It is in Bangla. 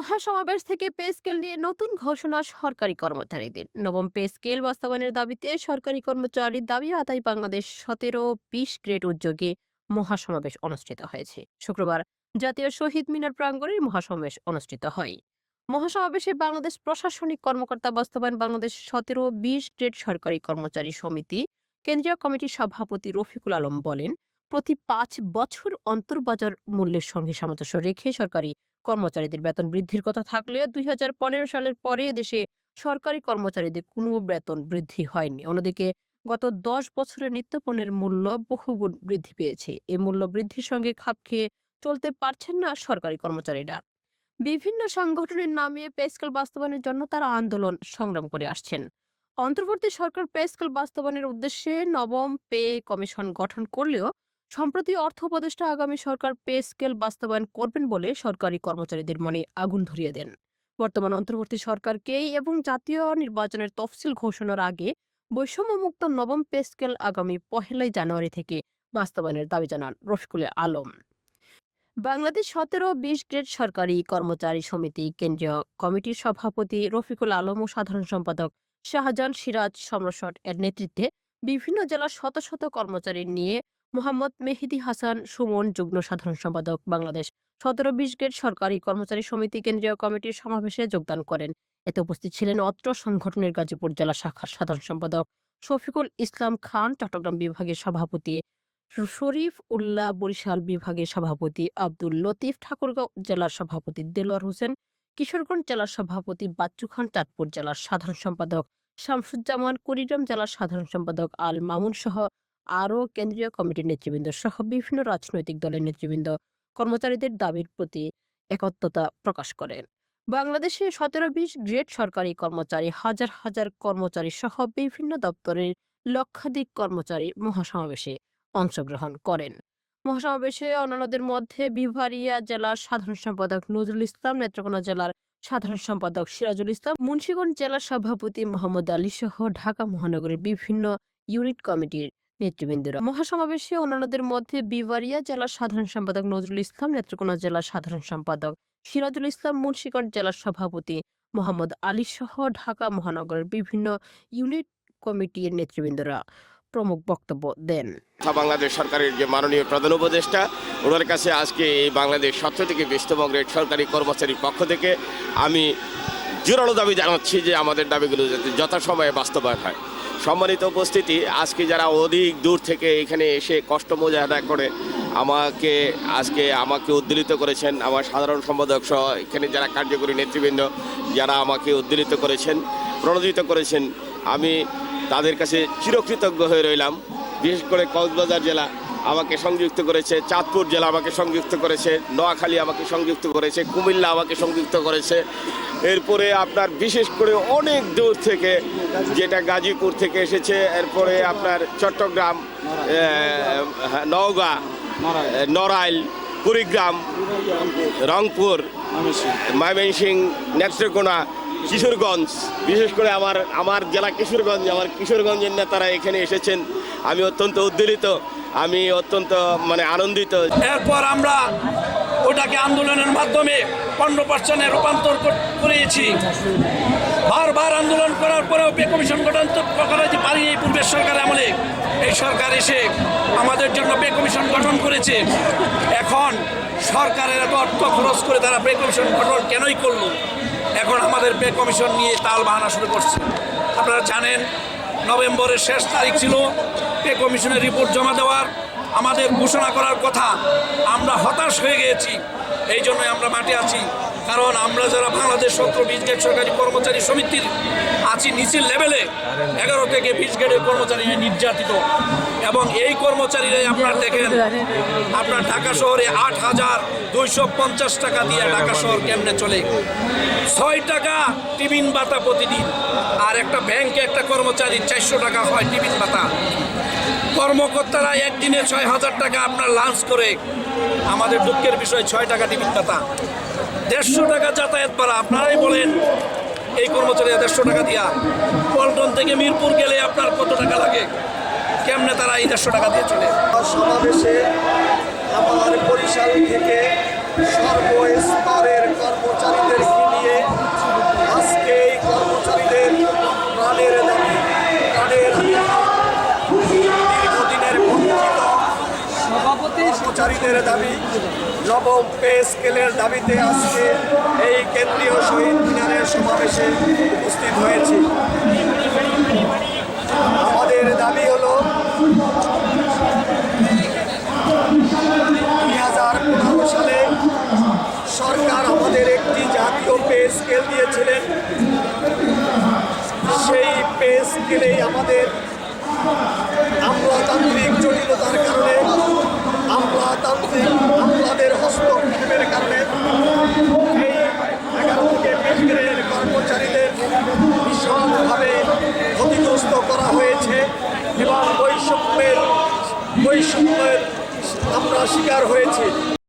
মহাসমাবেশ থেকে পে স্কেল নিয়ে নতুন ঘোষণা সরকারি কর্মচারীদের। নবম পে স্কেল বাস্তবায়নের দাবিতে সরকারি কর্মচারীর দাবি, আদায় বাংলাদেশ সতেরো বিশ গ্রেড উদ্যোগে মহাসমাবেশ অনুষ্ঠিত হয়েছে। শুক্রবার জাতীয় শহীদ মিনার প্রাঙ্গণে মহাসমাবেশ অনুষ্ঠিত হয়। মহাসমাবেশে বাংলাদেশ প্রশাসনিক কর্মকর্তা বাস্তবায়ন বাংলাদেশ সতেরো বিশ গ্রেড সরকারি কর্মচারী সমিতি, কেন্দ্রীয় কমিটির সভাপতি রফিকুল আলম বলেন, প্রতি পাঁচ বছর অন্তর বাজার মূল্যের সঙ্গে সামঞ্জস্য রেখে সরকারি কর্মচারীদের বেতন বৃদ্ধির কথা থাকলেও দুই সালের পরে দেশে সরকারি কর্মচারীদের কোনো বেতন বৃদ্ধি হয়নি। অন্যদিকে গত দশ বছরে নিত্যপণ্যের মূল্য বহুগুণ বৃদ্ধি পেয়েছে। এই মূল্য বৃদ্ধির সঙ্গে খাপ খেয়ে চলতে পারছেন না সরকারি কর্মচারীরা। বিভিন্ন সংগঠনের নামে পেস্কেল বাস্তবায়নের জন্য তারা আন্দোলন সংগ্রাম করে আসছেন। অন্তর্বর্তী সরকার পেস্কেল বাস্তবায়নের উদ্দেশ্যে নবম পে কমিশন গঠন করলেও সম্প্রতি অর্থ উপদেষ্টা আগামী সরকার পে স্কেল বাস্তবায়ন করবেন বলে সরকারি কর্মচারীদের মনে আগুন ধরিয়ে দেন। বর্তমান অন্তর্বর্তী সরকারকেই এবং জাতীয় নির্বাচনের তফসিল ঘোষণার আগে বৈষম্যমুক্ত নবম পে স্কেল আগামী পহেলাই জানুয়ারি থেকে বাস্তবায়নের দাবি জানান রফিকুল আলম। বাংলাদেশ সতেরো বিশ গ্রেড সরকারি কর্মচারী সমিতি কেন্দ্রীয় কমিটির সভাপতি রফিকুল আলম ও সাধারণ সম্পাদক শাহজাহান সিরাজ সমরসট এর নেতৃত্বে বিভিন্ন জেলার শত শত কর্মচারী নিয়ে মোহাম্মদ মেহেদি হাসান সুমন, যুগ্ম সাধারণ সম্পাদক, বাংলাদেশ। সতেরো বিশ গ্রেড সরকারি কর্মচারী সমিতি কেন্দ্রীয় কমিটির সমাবেশে যোগদান করেন। এতে উপস্থিত ছিলেন অত্র সংগঠনের গাজীপুর জেলা শাখার সাধারণ সম্পাদক শফিকুল ইসলাম খান, চট্টগ্রাম বিভাগের সভাপতি শরীফ উল্লাহ, বরিশাল বিভাগের সভাপতি আব্দুল লতিফ, ঠাকুরগাঁও জেলার সভাপতি দেলোয়ার হোসেন, কিশোরগঞ্জ জেলার সভাপতি বাচ্চু খান, চাঁদপুর জেলার সাধারণ সম্পাদক শামসুজ্জামান, কুড়িগ্রাম জেলার সাধারণ সম্পাদক আল মামুন সহ আরও কেন্দ্রীয় কমিটির নেতৃবৃন্দ সহ বিভিন্ন রাজনৈতিক দলের নেতৃবৃন্দ কর্মচারীদের দাবির প্রতি একত্রতা প্রকাশ করেন। বাংলাদেশে সতেরো বিশ গ্রেড সরকারি কর্মচারী, হাজার হাজার কর্মচারী সহ বিভিন্ন দপ্তরের লক্ষাধিক কর্মচারী মহাসমাবেশে অংশগ্রহণ করেন। মহাসমাবেশে অন্যান্যদের মধ্যে বিভারিয়া জেলার সাধারণ সম্পাদক নজরুল ইসলাম, নেত্রকোনা জেলার সাধারণ সম্পাদক সিরাজুল ইসলাম, মুন্সিগঞ্জ জেলার সভাপতি মোহাম্মদ আলী সহ ঢাকা মহানগরের বিভিন্ন ইউনিট কমিটির নেতৃবৃন্দরা। মহাসমাবেশে অন্যান্যদের মধ্যে বিভারিয়া জেলার সাধারণ সম্পাদক নজরুল ইসলাম নেত্রকোনা জেলার সাধারণ সম্পাদক সিরাজুল ইসলাম মুন্সিগঞ্জ জেলার সভাপতি মোহাম্মদ আলী সহ ঢাকা মহানগরের বিভিন্ন ইউনিট কমিটির নেতৃবৃন্দরা প্রমুখ বক্তব্য দেন। বাংলাদেশ সরকারের যে মাননীয় প্রধান উপদেষ্টা ওনার কাছে আজকে এই বাংলাদেশ সতেরো থেকে গ্রেড সরকারি কর্মচারীর পক্ষ থেকে আমি জোরালো দাবি জানাচ্ছি যে আমাদের দাবিগুলো যাতে যথাসময়ে বাস্তবায়ন হয়। সম্মানিত উপস্থিতি, আজকে যারা অধিক দূর থেকে এখানে এসে কষ্ট মোজাহাদা করে আমাকে, আজকে আমাকে উদ্দীলিত করেছেন আমার সাধারণ সম্পাদক সহ এখানে যারা কার্যকরী নেতৃবৃন্দ, যারা আমাকে উদ্দীলিত করেছেন, প্রণোদিত করেছেন, আমি তাদের কাছে চিরকৃতজ্ঞ হয়ে রইলাম। বিশেষ করে কক্সবাজার জেলা আমাকে সংযুক্ত করেছে চাঁদপুর জেলা আমাকে সংযুক্ত করেছে নোয়াখালী আমাকে সংযুক্ত করেছে কুমিল্লা আমাকে সংযুক্ত করেছে। এরপরে আপনার বিশেষ করে অনেক দূর থেকে যেটা গাজীপুর থেকে এসেছে এরপরে আপনার চট্টগ্রাম নওগাঁ নড়াইল কুড়িগ্রাম রংপুর ময়মনসিং নেত্রকোনা কিশোরগঞ্জ। বিশেষ করে আমার আমার জেলা কিশোরগঞ্জ, আমার কিশোরগঞ্জের নেতারা এখানে এসেছেন। আমি অত্যন্ত উদ্বেলিত, আমি অত্যন্ত মানে আনন্দিত। এরপর আমরা ওটাকে আন্দোলনের মাধ্যমে পনেরো পার্সেন্টে রূপান্তর কর- করিয়েছি। বারবার আন্দোলন করার পরেও পে কমিশন গঠন করা যে পারি এই পূর্বের সরকার আমলে। এই সরকার এসে আমাদের জন্য পে কমিশন গঠন করেছে। এখন সরকারের এত অর্থ খরচ করে তারা পে কমিশন গঠন কেনই করল? এখন আমাদের পে কমিশন নিয়ে তাল বাহানা শুরু করছে। আপনারা জানেন, নভেম্বরের শেষ তারিখ ছিল, পে কমিশনের রিপোর্ট জমা দেওয়ার। আমাদের ঘোষণা করার কথা, আমরা হতাশ হয়ে গিয়েছি। এই জন্যই আমরা মাঠে আছি। কারণ আমরা যারা বাংলাদেশ সত্র বিশ গেট সরকারি কর্মচারী সমিতির আছি নিচের লেভেলে, এগারো থেকে বিশ গেটের কর্মচারী নির্যাতিত। এবং এই কর্মচারীরাই আপনার দেখেন, আপনার ঢাকা শহরে আট হাজার দুইশো পঞ্চাশ টাকা দিয়ে ঢাকা শহর কেমনে চলে? ছয় টাকা টিফিন ভাতা প্রতিদিন, আর একটা ব্যাংকে একটা কর্মচারী চারশো টাকা হয় টিফিন ভাতা। কর্মকর্তারা একদিনে ছয় হাজার টাকা আপনার লাঞ্চ করে। আমাদের দুঃখের বিষয়, ছয় টাকা টিফিন ভাতা। দেড়শো টাকা যাতায়াত ভাড়া আপনারাই বলেন, এই কর্মচারী দেড়শো টাকা দিয়া। পল্টন থেকে মিরপুর গেলে আপনার কত টাকা লাগে? কেমনে তারা এই দেড়শো টাকা দিয়ে চলে? সমাবেশে আমার বরিশাল থেকে সর্বস্তরের কর্মচারীদেরকে কর্মচারীদের দাবি, নবম পে স্কেলের দাবিতে আজকে এই কেন্দ্রীয় শহীদ মিনারের সমাবেশে উপস্থিত হয়েছি। আমাদের দাবি হলো দুই হাজার পনেরো সালে সরকার আমাদের একটি জাতীয় পে স্কেল দিয়েছিলেন। সেই পে স্কেলেই আমাদের আমলাতান্ত্রিক জটিলতার কারণে আমলাতান্ত্রিক হস্তক্ষেপের কারণে এই এগারো কর্মচারীদের ভীষণভাবে ক্ষতিগ্রস্ত করা হয়েছে এবং বৈষম্যের বৈষম্যের আমরা শিকার হয়েছি।